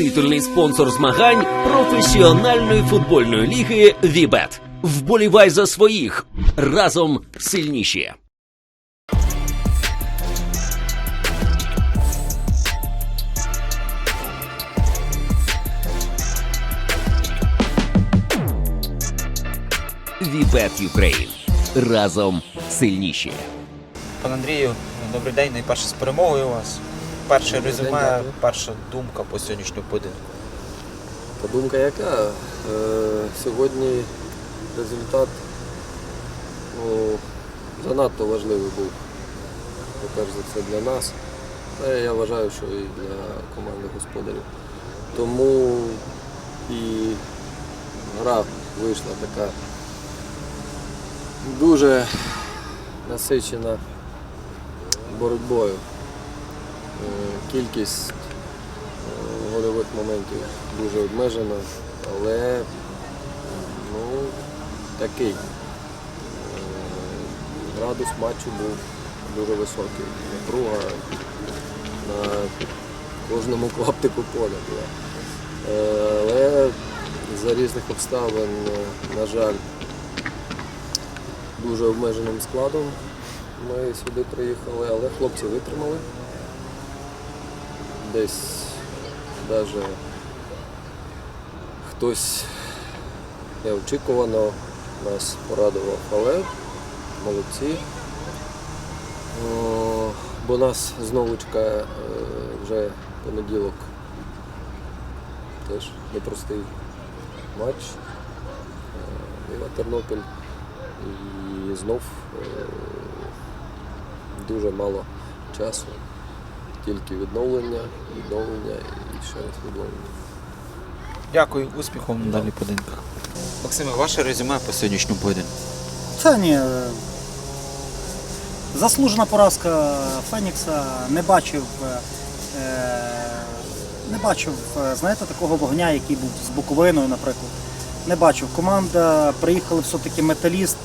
титульний спонсор змагань професіональної футбольної ліги Вібет. Вболівай за своїх разом сильніші. Вібет Юкрейн. Разом сильніші. Пане Андрію, добрий день. Найперше з перемогою у вас. Перше резюме, перша думка по сьогоднішньому поєдинку. Подумка яка? Е, сьогодні результат ну, занадто важливий був. Перш за все для нас. Та я вважаю, що і для команди господарів. Тому і гра вийшла така дуже насичена боротьбою. Е, Кількість е, гольових моментів дуже обмежена, але ну, такий. Е, Градус матчу був дуже високий. Напруга на кожному клаптику поля була. Але за різних обставин, на жаль, дуже обмеженим складом ми сюди приїхали, але хлопці витримали. Десь навіть хтось неочікувано нас порадував, але молодці. Бо нас знову чекає е, вже понеділок. Теж непростий матч. Е, Віва Тернопіль. І знов е, дуже мало часу. Тільки відновлення, відновлення і ще раз відновлення. Дякую, успіху вам на далі поєдинках. Максиме, ваше резюме по сьогоднішньому поєдинку. Це ні. е, Заслужена поразка Фенікса. Не бачив, е, не бачив, е, знаєте, такого вогня, який був з Буковиною, наприклад. Не бачив. Команда приїхали все-таки металіст.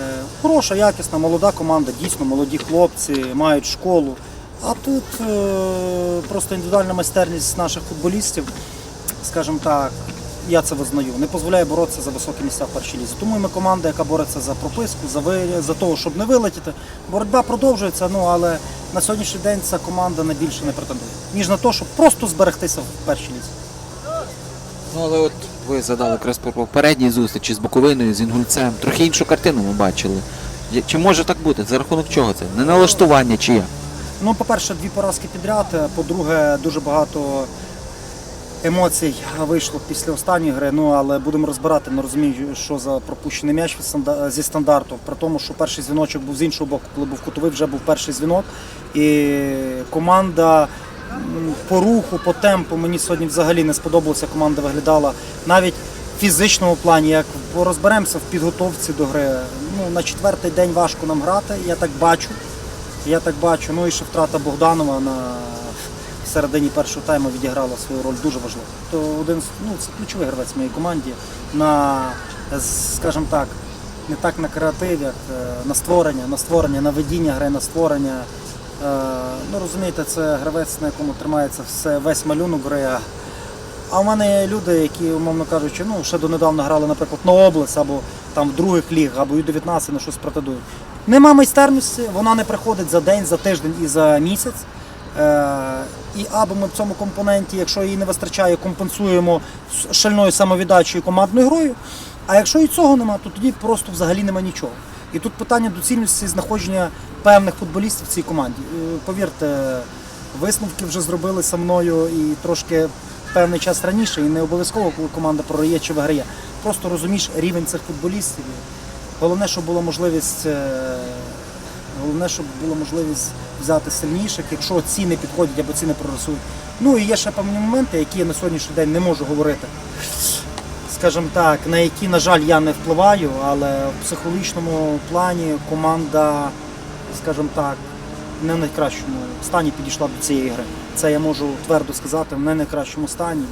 Е, Хороша, якісна, молода команда, дійсно молоді хлопці, мають школу. А тут е, просто індивідуальна майстерність наших футболістів, скажімо так, я це визнаю, не дозволяє боротися за високі місця в першій лізі. Тому ми команда, яка бореться за прописку, за ви... за того, щоб не вилетіти. Боротьба продовжується, ну але на сьогоднішній день ця команда на більше не претендує, ніж на те, щоб просто зберегтися в першій лізі. Ну але от ви задали якраз про попередній зустрічі з Буковиною, з Інгульцем. Трохи іншу картину ми бачили. Чи може так бути? За рахунок чого це? Не налаштування чи як? Ну, по-перше, дві поразки підряд. По-друге, дуже багато емоцій вийшло після останньої гри. Ну але будемо розбирати. Не розумію, що за пропущений м'яч зі стандарту. При тому, що перший дзвіночок був з іншого боку, коли був кутовий, вже був перший дзвінок. І команда по руху, по темпу мені сьогодні взагалі не сподобалося. Команда виглядала навіть в фізичному плані, як розберемося в підготовці до гри. Ну, на четвертий день важко нам грати, я так бачу. Я так бачу. Ну і ще втрата Богданова на середині першого тайму відіграла свою роль дуже важливо. То один ну, це ключовий гравець моїй команді на, скажімо так, не так на креатив, як е, на створення, на створення, на ведіння гри, на створення. Е, Ну розумієте, це гравець, на якому тримається все, весь малюнок гри. А- в мене є люди, які, умовно кажучи, ну ще донедавна грали, наприклад, на область або там в других ліг, або Ю-19 на щось претендують. Нема майстерності, вона не приходить за день, за тиждень і за місяць. Е, і або ми в цьому компоненті, якщо її не вистачає, компенсуємо шальною самовіддачею командною грою. А якщо і цього нема, то тоді просто взагалі нема нічого. І тут питання доцільності знаходження певних футболістів в цій команді. Е, Повірте, висновки вже зробилися мною і трошки певний час раніше, і не обов'язково, коли команда програє чи виграє. Просто розумієш рівень цих футболістів. Головне, щоб була можливість, е, головне, щоб була можливість взяти сильніших, якщо ці не підходять або ці не прорисують. Ну і є ще певні моменти, які я на сьогоднішній день не можу говорити. Скажімо так, на які, на жаль, я не впливаю, але в психологічному плані команда, скажімо так, не в найкращому стані підійшла до цієї гри. Це я можу твердо сказати, в не найкращому стані.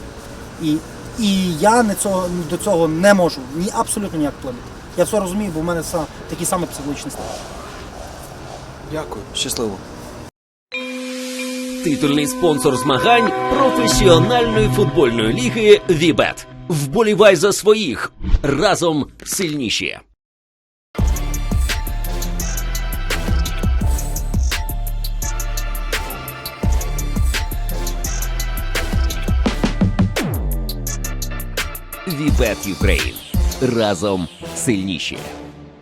І, і я не цього, до цього не можу ні абсолютно ніяк вплинути. Я все розумію, бо в мене са- такий самий психологічний стан. Дякую. Щасливо. Титульний спонсор змагань професіональної футбольної ліги Вібет. Вболівай за своїх разом сильніші. Юкрейн разом сильніші.